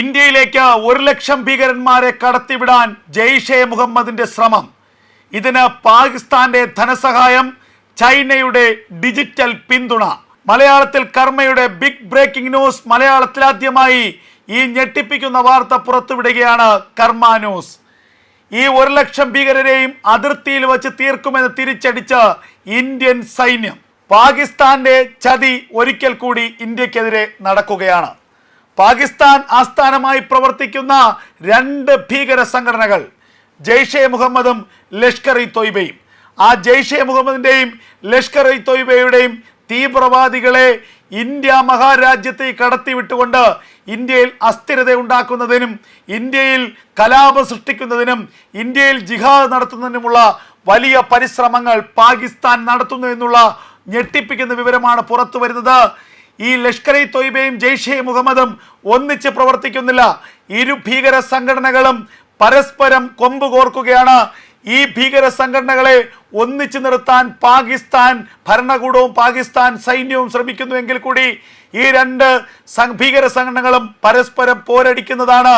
ഇന്ത്യയിലേക്ക് ഒരു ലക്ഷം ഭീകരന്മാരെ കടത്തിവിടാൻ ജെയ്ഷെ മുഹമ്മദിന്റെ ശ്രമം. ഇതിന് പാകിസ്ഥാന്റെ ധനസഹായം ചൈനയുടെ ഡിജിറ്റൽ പിന്തുണ. മലയാളത്തിൽ കർമ്മയുടെ ബിഗ് ബ്രേക്കിംഗ് ന്യൂസ് മലയാളത്തിൽ ആദ്യമായി ഈ ഞെട്ടിപ്പിക്കുന്ന വാർത്ത പുറത്തുവിടുകയാണ് കർമ്മ ന്യൂസ്. ഈ ഒരു ലക്ഷം ഭീകരരെയും അതിർത്തിയിൽ വച്ച് തീർക്കുമെന്ന് തിരിച്ചടിച്ച് ഇന്ത്യൻ സൈന്യം. പാകിസ്ഥാന്റെ ചതി ഒരിക്കൽ കൂടി ഇന്ത്യക്കെതിരെ നടക്കുകയാണ്. പാകിസ്ഥാൻ ആസ്ഥാനമായി പ്രവർത്തിക്കുന്ന രണ്ട് ഭീകര സംഘടനകൾ ജെയ്ഷെ മുഹമ്മദും ലഷ്കർ ഇ തൊയ്ബയും. ആ ജെയ്ഷെ മുഹമ്മദിന്റെയും ലഷ്കർ ഇ തൊയ്ബയുടെയും തീവ്രവാദികളെ ഇന്ത്യ മഹാരാജ്യത്തെ കടത്തിവിട്ടുകൊണ്ട് ഇന്ത്യയിൽ അസ്ഥിരത ഉണ്ടാക്കുന്നതിനും ഇന്ത്യയിൽ കലാപം സൃഷ്ടിക്കുന്നതിനും ഇന്ത്യയിൽ ജിഹാദ് നടത്തുന്നതിനുമുള്ള വലിയ പരിശ്രമങ്ങൾ പാകിസ്ഥാൻ നടത്തുന്നു എന്നുള്ള ഞെട്ടിപ്പിക്കുന്ന വിവരമാണ് പുറത്തു വരുന്നത് ഈ ലഷ്കർ ഇ തൊയ്ബയും ജെയ്ഷെ മുഹമ്മദും ഒന്നിച്ച് പ്രവർത്തിക്കുന്നില്ല. ഇരു ഭീകര സംഘടനകളും പരസ്പരം കൊമ്പ് കോർക്കുകയാണ്. ഈ ഭീകര സംഘടനകളെ ഒന്നിച്ചു നിർത്താൻ പാകിസ്ഥാൻ ഭരണകൂടവും പാകിസ്ഥാൻ സൈന്യവും ശ്രമിക്കുന്നുവെങ്കിൽ കൂടി ഈ രണ്ട് ഭീകര സംഘടനകളും പരസ്പരം പോരടിക്കുന്നതാണ്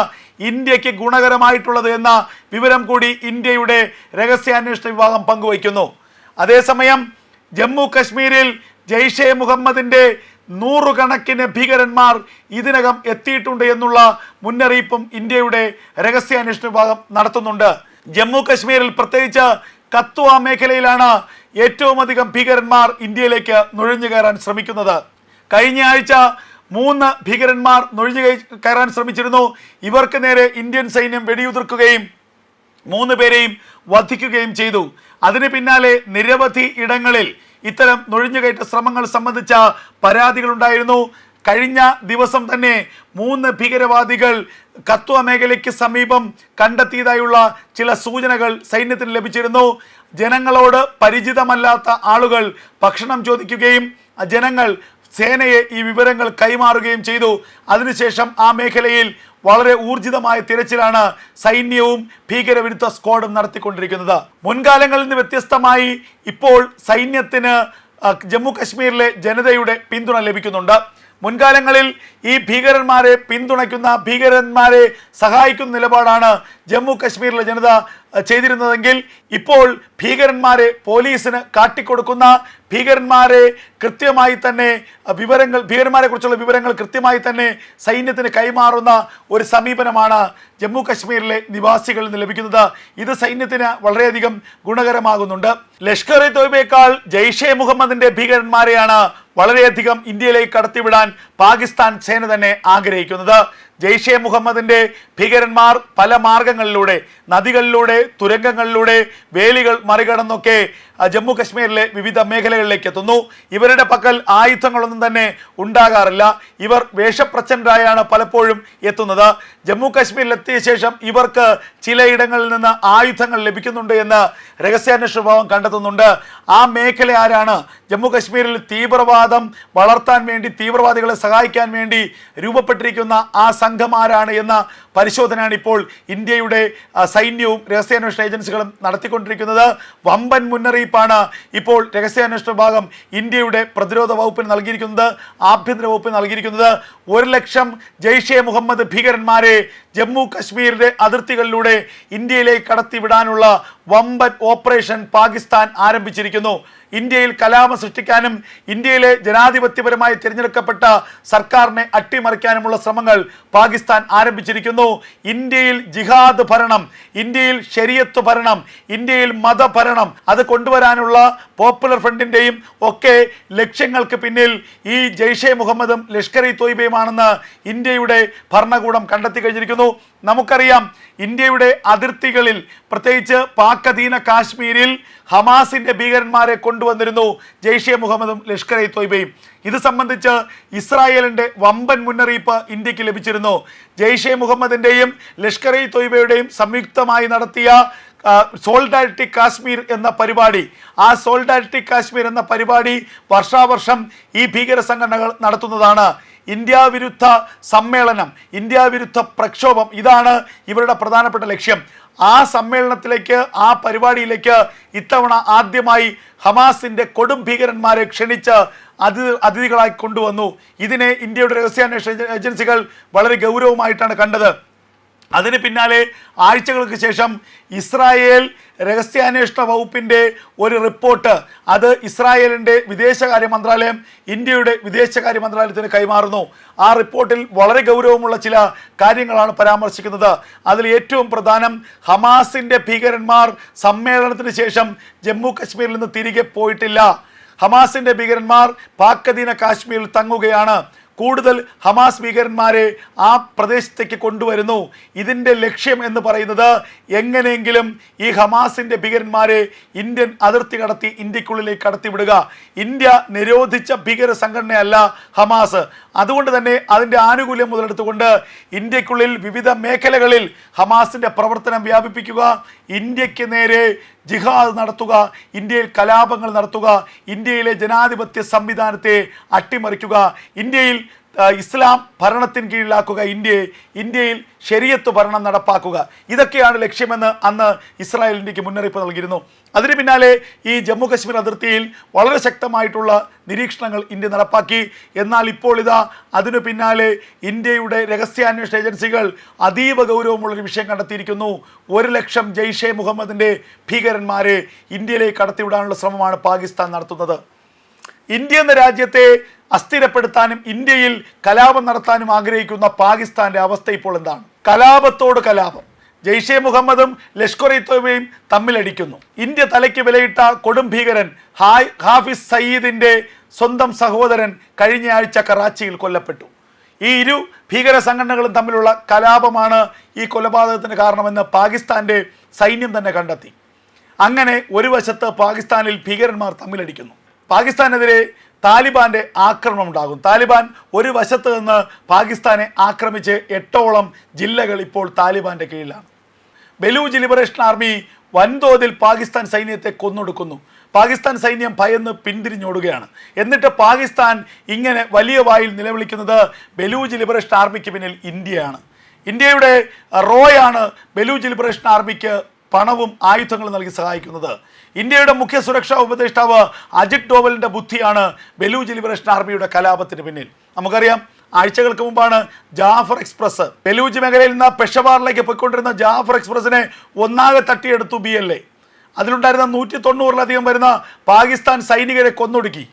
ഇന്ത്യയ്ക്ക് ഗുണകരമായിട്ടുള്ളത് എന്ന വിവരം കൂടി ഇന്ത്യയുടെ രഹസ്യാന്വേഷണ വിഭാഗം പങ്കുവയ്ക്കുന്നു. അതേസമയം ജമ്മു കശ്മീരിൽ ജെയ്ഷെ മുഹമ്മദിന്റെ നൂറുകണക്കിന് ഭീകരന്മാർ ഇതിനകം എത്തിയിട്ടുണ്ട് എന്നുള്ള മുന്നറിയിപ്പും ഇന്ത്യയുടെ രഹസ്യാന്വേഷണ വിഭാഗം നടത്തുന്നുണ്ട്. ജമ്മു കശ്മീരിൽ പ്രത്യേകിച്ച് കത്വ മേഖലയിലാണ് ഏറ്റവും അധികം ഭീകരന്മാർ ഇന്ത്യയിലേക്ക് നുഴഞ്ഞു കയറാൻ ശ്രമിക്കുന്നത്. കഴിഞ്ഞ ആഴ്ച മൂന്ന് ഭീകരന്മാർ നുഴഞ്ഞു കയറാൻ ശ്രമിച്ചിരുന്നു. ഇവർക്ക് നേരെ ഇന്ത്യൻ സൈന്യം വെടിയുതിർക്കുകയും മൂന്ന് പേരെയും വധിക്കുകയും ചെയ്തു. അതിന് പിന്നാലെ നിരവധി ഇടങ്ങളിൽ ഇത്തരം നുഴഞ്ഞുകയറ്റ ശ്രമങ്ങൾ സംബന്ധിച്ച പരാതികളുണ്ടായിരുന്നു. കഴിഞ്ഞ ദിവസം തന്നെ മൂന്ന് ഭീകരവാദികൾ കത്വ മേഖലയ്ക്ക് സമീപം കണ്ടെത്തിയതായുള്ള ചില സൂചനകൾ സൈന്യത്തിന് ലഭിച്ചിരുന്നു. ജനങ്ങളോട് പരിചിതമല്ലാത്ത ആളുകൾ ഭക്ഷണം ചോദിക്കുകയും ജനങ്ങൾ സേനയെ ഈ വിവരങ്ങൾ കൈമാറുകയും ചെയ്തു. അതിനുശേഷം ആ മേഖലയിൽ വളരെ ഊർജിതമായ തിരച്ചിലാണ് സൈന്യവും ഭീകരവിരുദ്ധ സ്ക്വാഡും നടത്തിക്കൊണ്ടിരിക്കുന്നത്. മുൻകാലങ്ങളിൽ നിന്ന് വ്യത്യസ്തമായി ഇപ്പോൾ സൈന്യത്തിന് ജമ്മു കശ്മീരിലെ ജനതയുടെ പിന്തുണ ലഭിക്കുന്നുണ്ട്. മുൻകാലങ്ങളിൽ ഈ ഭീകരന്മാരെ പിന്തുണയ്ക്കുന്ന ഭീകരന്മാരെ സഹായിക്കുന്ന നിലപാടാണ് ജമ്മു കശ്മീരിലെ ജനത ചെയ്തിരുന്നതെങ്കിൽ ഇപ്പോൾ ഭീകരന്മാരെ പോലീസിന് കാട്ടിക്കൊടുക്കുന്ന ഭീകരന്മാരെ കൃത്യമായി തന്നെ വിവരങ്ങൾ ഭീകരന്മാരെ കുറിച്ചുള്ള വിവരങ്ങൾ കൃത്യമായി തന്നെ സൈന്യത്തിന് കൈമാറുന്ന ഒരു സമീപനമാണ് ജമ്മു കശ്മീരിലെ നിവാസികളിൽ നിന്ന് ലഭിക്കുന്നത്. ഇത് സൈന്യത്തിന് വളരെയധികം ഗുണകരമാകുന്നുണ്ട്. ലഷ്കർ ഇ തോയ്ബേക്കാൾ ജെയ്ഷെ മുഹമ്മദിന്റെ ഭീകരന്മാരെയാണ് വളരെയധികം ഇന്ത്യയിലേക്ക് കടത്തിവിടാൻ പാകിസ്ഥാൻ സേന തന്നെ ആഗ്രഹിക്കുന്നത്. ജെയ്ഷെ മുഹമ്മദിന്റെ ഭീകരന്മാർ പല മാർഗങ്ങളിലൂടെ നദികളിലൂടെ തുരങ്കങ്ങളിലൂടെ വേലികൾ മറികടന്നൊക്കെ ജമ്മു കശ്മീരിലെ വിവിധ മേഖലകളിലേക്ക് എത്തുന്നു. ഇവരുടെ പക്കൽ ആയുധങ്ങളൊന്നും തന്നെ ഉണ്ടാകാറില്ല. ഇവർ വേഷപ്രച്ഛന്നരായാണ് പലപ്പോഴും എത്തുന്നത്. ജമ്മു കശ്മീരിൽ എത്തിയ ശേഷം ഇവർക്ക് ചിലയിടങ്ങളിൽ നിന്ന് ആയുധങ്ങൾ ലഭിക്കുന്നുണ്ട് എന്ന് രഹസ്യാന്വേഷണ വിഭാഗം കണ്ടെത്തുന്നുണ്ട്. ആ മേഖല ആരാണ്? ജമ്മു കശ്മീരിൽ തീവ്രവാദം വളർത്താൻ വേണ്ടി തീവ്രവാദികളെ സഹായിക്കാൻ വേണ്ടി രൂപപ്പെട്ടിരിക്കുന്ന ആ സംഘം ആരാണ് എന്ന പരിശോധനയാണ് ഇപ്പോൾ ഇന്ത്യയുടെ സൈന്യവും രഹസ്യാന്വേഷണ ഏജൻസികളും നടത്തിക്കൊണ്ടിരിക്കുന്നത്. വമ്പൻ മുന്നറിയിപ്പാണ് ഇപ്പോൾ രഹസ്യാന്വേഷണ വിഭാഗം ഇന്ത്യയുടെ പ്രതിരോധ വകുപ്പിന് നൽകിയിരിക്കുന്നത് ആഭ്യന്തര വകുപ്പിന് നൽകിയിരിക്കുന്നത്. ഒരു ലക്ഷം ജെയ്ഷെ മുഹമ്മദ് ഭീകരന്മാരെ ജമ്മു കശ്മീരിന്റെ അതിർത്തികളിലൂടെ ഇന്ത്യയിലേക്ക് കടത്തിവിടാനുള്ള വമ്പൻ ഓപ്പറേഷൻ പാകിസ്ഥാൻ ആരംഭിച്ചിരിക്കുന്നു. ഇന്ത്യയിൽ കലാപം സൃഷ്ടിക്കാനും ഇന്ത്യയിലെ ജനാധിപത്യപരമായി തിരഞ്ഞെടുക്കപ്പെട്ട സർക്കാരിനെ അട്ടിമറിക്കാനുമുള്ള ശ്രമങ്ങൾ പാകിസ്ഥാൻ ആരംഭിച്ചിരിക്കുന്നു. ഇന്ത്യയിൽ ജിഹാദ് ഭരണം ഇന്ത്യയിൽ ശരിയത്ത് ഭരണം ഇന്ത്യയിൽ മതഭരണം അത് കൊണ്ടുവരാനുള്ള പോപ്പുലർ ഫ്രണ്ടിന്റെയും ഒക്കെ ലക്ഷ്യങ്ങൾക്ക് പിന്നിൽ ഈ ജെയ്ഷെ മുഹമ്മദും ലഷ്കർ ഇ തോയ്ബയുമാണെന്ന് ഇന്ത്യയുടെ ഭരണകൂടം കണ്ടെത്തി കഴിഞ്ഞിരിക്കുന്നു. നമുക്കറിയാം ഇന്ത്യയുടെ അതിർത്തികളിൽ പ്രത്യേകിച്ച് പാക് അധീന കാശ്മീരിൽ ഹമാസിന്റെ ഭീകരന്മാരെ കൊണ്ടുവന്നിരുന്നു ജെയ്ഷെ മുഹമ്മദും ലഷ്കർ ഇ തോയ്ബയും. ഇത് സംബന്ധിച്ച് ഇസ്രായേലിന്റെ വമ്പൻ മുന്നറിയിപ്പ് ഇന്ത്യയ്ക്ക് ലഭിച്ചിരുന്നു. ജെയ്ഷെ മുഹമ്മദിന്റെയും ലഷ്കർ ഇ തോയ്ബയുടെയും സംയുക്തമായി നടത്തിയ സോൾഡാരിറ്റി കാശ്മീർ എന്ന പരിപാടി. ആ സോൾഡാരിറ്റി കാശ്മീർ എന്ന പരിപാടി വർഷാവർഷം ഈ ഭീകര സംഘടനകൾ നടത്തുന്നതാണ്. ഇന്ത്യ വിരുദ്ധ സമ്മേളനം ഇന്ത്യ വിരുദ്ധ പ്രക്ഷോഭം ഇതാണ് ഇവരുടെ പ്രധാനപ്പെട്ട ലക്ഷ്യം. ആ സമ്മേളനത്തിലേക്ക് ആ പരിപാടിയിലേക്ക് ഇത്തവണ ആദ്യമായി ഹമാസിന്റെ കൊടും ഭീകരന്മാരെ ക്ഷണിച്ച് അതി അതിഥികളായി കൊണ്ടുവന്നു. ഇതിനെ ഇന്ത്യയുടെ രഹസ്യാന്വേഷണ ഏജൻസികൾ വളരെ ഗൗരവമായിട്ടാണ് കണ്ടത്. അതിന് പിന്നാലെ ആഴ്ചകൾക്ക് ശേഷം ഇസ്രായേൽ രഹസ്യാന്വേഷണ വകുപ്പിന്റെ ഒരു റിപ്പോർട്ട്. അത് ഇസ്രായേലിന്റെ വിദേശകാര്യ മന്ത്രാലയം ഇന്ത്യയുടെ വിദേശകാര്യ മന്ത്രാലയത്തിന് കൈമാറുന്നു. ആ റിപ്പോർട്ടിൽ വളരെ ഗൗരവമുള്ള ചില കാര്യങ്ങളാണ് പരാമർശിക്കുന്നത്. അതിൽ ഏറ്റവും പ്രധാനം ഹമാസിന്റെ ഭീകരന്മാർ സമ്മേളനത്തിന് ശേഷം ജമ്മു കശ്മീരിൽ നിന്ന് തിരികെ പോയിട്ടില്ല. ഹമാസിന്റെ ഭീകരന്മാർ പാക്കദീന കാശ്മീരിൽ തങ്ങുകയാണ്. കൂടുതൽ ഹമാസ് ഭീകരന്മാരെ ആ പ്രദേശത്തേക്ക് കൊണ്ടുവരുന്നു. ഇതിന്റെ ലക്ഷ്യം എന്ന് പറയുന്നത് എങ്ങനെയെങ്കിലും ഈ ഹമാസിന്റെ ഭീകരന്മാരെ ഇന്ത്യൻ അതിർത്തി കടത്തി ഇന്ത്യക്കുള്ളിലേക്ക് കടത്തിവിടുക. ഇന്ത്യ നിരോധിച്ച ഭീകര സംഘടനയല്ല ഹമാസ്. അതുകൊണ്ട് തന്നെ അതിന്റെ ആനുകൂല്യം മുതലെടുത്തുകൊണ്ട് ഇന്ത്യക്കുള്ളിൽ വിവിധ മേഖലകളിൽ ഹമാസിന്റെ പ്രവർത്തനം വ്യാപിപ്പിക്കുക ഇന്ത്യയ്ക്ക് നേരെ ജിഹാദ് നടത്തുക ഇന്ത്യയിൽ കലാപങ്ങൾ നടത്തുക ഇന്ത്യയിലെ ജനാധിപത്യ സംവിധാനത്തെ അട്ടിമറിക്കുക ഇന്ത്യയിൽ ഇസ്ലാം ഭരണത്തിന് കീഴിലാക്കുക ഇന്ത്യയെ ഇന്ത്യയിൽ ശരിയത്ത് ഭരണം നടപ്പാക്കുക. ഇതൊക്കെയാണ് ലക്ഷ്യമെന്ന് അന്ന് ഇസ്രായേൽ ഇന്ത്യയ്ക്ക് മുന്നറിയിപ്പ് നൽകിയിരുന്നു. അതിന് പിന്നാലെ ഈ ജമ്മു കശ്മീർ അതിർത്തിയിൽ വളരെ ശക്തമായിട്ടുള്ള നിരീക്ഷണങ്ങൾ ഇന്ത്യ നടപ്പാക്കി. എന്നാൽ ഇപ്പോൾ ഇതാ അതിനു പിന്നാലെ ഇന്ത്യയുടെ രഹസ്യാന്വേഷണ ഏജൻസികൾ അതീവ ഗൗരവമുള്ളൊരു വിഷയം കണ്ടെത്തിയിരിക്കുന്നു. ഒരു ലക്ഷം ജെയ്ഷെ മുഹമ്മദിന്റെ ഭീകരന്മാരെ ഇന്ത്യയിലേക്ക് കടത്തിവിടാനുള്ള ശ്രമമാണ് പാകിസ്ഥാൻ നടത്തുന്നത്. ഇന്ത്യ എന്ന രാജ്യത്തെ അസ്ഥിരപ്പെടുത്താനും ഇന്ത്യയിൽ കലാപം നടത്താനും ആഗ്രഹിക്കുന്ന പാകിസ്ഥാന്റെ അവസ്ഥ ഇപ്പോൾ എന്താണ്? കലാപത്തോട് കലാപം. ജെയ്ഷെ മുഹമ്മദും ലഷ്കർ ഇ തോബയും തമ്മിലടിക്കുന്നു. ഇന്ത്യ തലയ്ക്ക് വിലയിട്ട കൊടും ഭീകരൻ ഹായ് ഹാഫിസ് സയ്യിദിന്റെ സ്വന്തം സഹോദരൻ കഴിഞ്ഞ ആഴ്ച കറാച്ചിയിൽ കൊല്ലപ്പെട്ടു. ഈ ഇരു ഭീകര സംഘടനകളും തമ്മിലുള്ള കലാപമാണ് ഈ കൊലപാതകത്തിന് കാരണമെന്ന് പാകിസ്ഥാന്റെ സൈന്യം തന്നെ കണ്ടെത്തി. അങ്ങനെ ഒരു വശത്ത് പാകിസ്ഥാനിൽ ഭീകരന്മാർ തമ്മിലടിക്കുന്നു. പാകിസ്ഥാനെതിരെ താലിബാന്റെ ആക്രമണം ഉണ്ടാകും. താലിബാൻ ഒരു വശത്ത് നിന്ന് പാകിസ്ഥാനെ ആക്രമിച്ച് എട്ടോളം ജില്ലകൾ ഇപ്പോൾ താലിബാന്റെ കീഴിലാണ്. ബലൂജ് ലിബറേഷൻ ആർമി വൻതോതിൽ പാകിസ്ഥാൻ സൈന്യത്തെ കൊന്നൊടുക്കുന്നു. പാകിസ്ഥാൻ സൈന്യം ഭയന്ന് പിന്തിരിഞ്ഞോടുകയാണ്. എന്നിട്ട് പാകിസ്ഥാൻ ഇങ്ങനെ വലിയ വായിൽ നിലവിളിക്കുന്നത് ബലൂജ് ലിബറേഷൻ ആർമിക്ക് പിന്നിൽ ഇന്ത്യയാണ്. ഇന്ത്യയുടെ റോയാണ് ബലൂജ് ലിബറേഷൻ ആർമിക്ക് പണവും ആയുധങ്ങളും നൽകി സഹായിക്കുന്നത്. ഇന്ത്യയുടെ മുഖ്യ സുരക്ഷാ ഉപദേഷ്ടാവ് അജിത് ഡോവലിന്റെ ബുദ്ധിയാണ് ബലൂജ് ലിബറേഷൻ ആർമിയുടെ കലാപത്തിന് പിന്നിൽ. നമുക്കറിയാം ആഴ്ചകൾക്ക് മുമ്പാണ് ജാഫർ എക്സ്പ്രസ് ബലൂജ് മേഖലയിൽ നിന്ന് പെഷവാറിലേക്ക് പോയിക്കൊണ്ടിരുന്ന ജാഫർ എക്സ്പ്രസ്സിനെ ഒന്നാകെ തട്ടിയെടുത്തു ബി എൽ എ. അതിലുണ്ടായിരുന്ന നൂറ്റി തൊണ്ണൂറിലധികം വരുന്ന പാകിസ്ഥാൻ സൈനികരെ കൊന്നൊടുക്കി.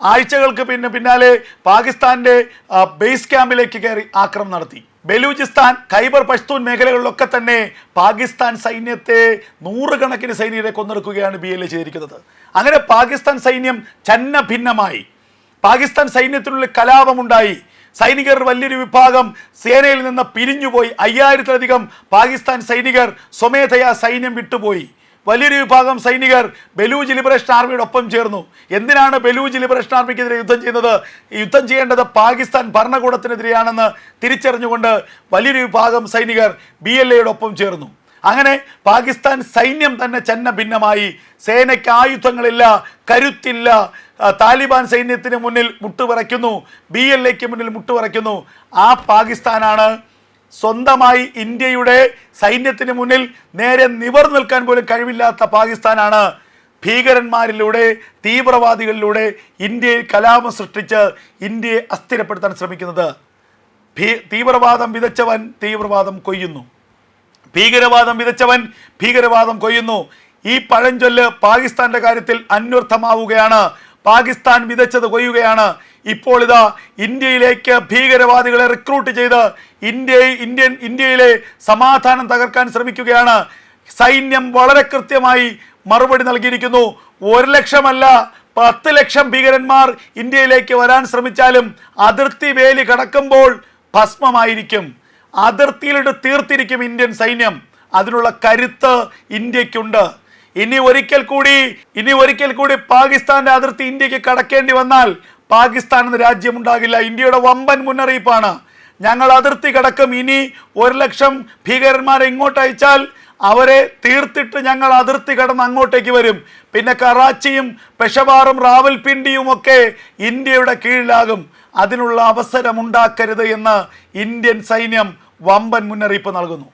ആഴ്ചകൾക്ക് പിന്നെ പിന്നാലെ പാകിസ്ഥാന്റെ ബേസ് ക്യാമ്പിലേക്ക് കയറി ആക്രമണം നടത്തി. ബലൂചിസ്ഥാൻ ഖൈബർ പഷ്തൂൻ മേഖലകളിലൊക്കെ തന്നെ പാകിസ്ഥാൻ സൈന്യത്തെ നൂറുകണക്കിന് സൈനികരെ കൊന്നെടുക്കുകയാണ് ബി എൽ എ ചെയ്തിരിക്കുന്നത്. അങ്ങനെ പാകിസ്ഥാൻ സൈന്യം ചന്ന ഭിന്നമായി പാകിസ്ഥാൻ സൈന്യത്തിനുള്ളിൽ കലാപമുണ്ടായി. സൈനികർ വലിയൊരു വിഭാഗം സേനയിൽ നിന്ന് പിരിഞ്ഞുപോയി. അയ്യായിരത്തിലധികം പാകിസ്ഥാൻ സൈനികർ സ്വമേധയാ സൈന്യം വിട്ടുപോയി. വലിയൊരു വിഭാഗം സൈനികർ ബലൂജ് ലിബറേഷൻ ആർമിയുടെ ഒപ്പം ചേർന്നു. എന്തിനാണ് ബലൂജ് ലിബറേഷൻ ആർമിക്കെതിരെ യുദ്ധം ചെയ്യുന്നത്? യുദ്ധം ചെയ്യേണ്ടത് പാകിസ്ഥാൻ ഭരണകൂടത്തിനെതിരെയാണെന്ന് തിരിച്ചറിഞ്ഞുകൊണ്ട് വലിയൊരു വിഭാഗം സൈനികർ ബി എൽ എയുടെ ഒപ്പം ചേർന്നു. അങ്ങനെ പാകിസ്ഥാൻ സൈന്യം തന്നെ ചെന്ന ഭിന്നമായി. സേനയ്ക്ക് ആയുധങ്ങളില്ല കരുത്തില്ല. താലിബാൻ സൈന്യത്തിന് മുന്നിൽ മുട്ടുപറയ്ക്കുന്നു. ബി എൽ എക്ക് മുന്നിൽ മുട്ടുപറയ്ക്കുന്നു. ആ പാകിസ്ഥാനാണ് സ്വന്തമായി ഇന്ത്യയുടെ സൈന്യത്തിന് മുന്നിൽ നേരെ നിവർ നിൽക്കാൻ പോലും കഴിവില്ലാത്ത പാകിസ്ഥാനാണ്. ഭീകരന്മാരിലൂടെ തീവ്രവാദികളിലൂടെ ഇന്ത്യയിൽ കലാപം സൃഷ്ടിച്ച് ഇന്ത്യയെ അസ്ഥിരപ്പെടുത്താൻ ശ്രമിക്കുന്നത്. തീവ്രവാദം വിതച്ചവൻ തീവ്രവാദം കൊയ്യുന്നു. ഭീകരവാദം വിതച്ചവൻ ഭീകരവാദം കൊയ്യുന്നു. ഈ പഴഞ്ചൊല്ല് പാകിസ്ഥാന്റെ കാര്യത്തിൽ അന്വർത്ഥമാവുകയാണ്. പാകിസ്ഥാൻ വിതച്ചത് കൊയ്യുകയാണ്. ഇപ്പോൾ ഇതാ ഇന്ത്യയിലേക്ക് ഭീകരവാദികളെ റിക്രൂട്ട് ചെയ്ത് ഇന്ത്യ ഇന്ത്യൻ ഇന്ത്യയിലെ സമാധാനം തകർക്കാൻ ശ്രമിക്കുകയാണ്. സൈന്യം വളരെ കൃത്യമായി മറുപടി നൽകിയിരിക്കുന്നു. ഒരു ലക്ഷമല്ല പത്ത് ലക്ഷം ഭീകരന്മാർ ഇന്ത്യയിലേക്ക് വരാൻ ശ്രമിച്ചാലും അതിർത്തി വേലി കടക്കുമ്പോൾ ഭസ്മമായിരിക്കും. അതിർത്തിയിലിട്ട് തീർത്തിരിക്കും ഇന്ത്യൻ സൈന്യം. അതിനുള്ള കരുത്ത് ഇന്ത്യക്കുണ്ട്. ഇനി ഒരിക്കൽ കൂടി ഇനി ഒരിക്കൽ കൂടി പാകിസ്ഥാന്റെ അതിർത്തി ഇന്ത്യയ്ക്ക് കടക്കേണ്ടി വന്നാൽ പാകിസ്ഥാൻ എന്ന രാജ്യമുണ്ടാകില്ല. ഇന്ത്യയുടെ വമ്പൻ മുന്നറിയിപ്പാണ്. ഞങ്ങൾ അതിർത്തി കടക്കും. ഇനി ഒരു ലക്ഷം ഭീകരന്മാരെ ഇങ്ങോട്ട് അയച്ചാൽ അവരെ തീർത്തിട്ട് ഞങ്ങൾ അതിർത്തി കടന്ന് അങ്ങോട്ടേക്ക് വരും. പിന്നെ കറാച്ചിയും പെഷവാറും റാവൽപിണ്ടിയും ഒക്കെ ഇന്ത്യയുടെ കീഴിലാകും. അതിനുള്ള അവസരമുണ്ടാക്കരുത് എന്ന് ഇന്ത്യൻ സൈന്യം വമ്പൻ മുന്നറിയിപ്പ് നൽകുന്നു.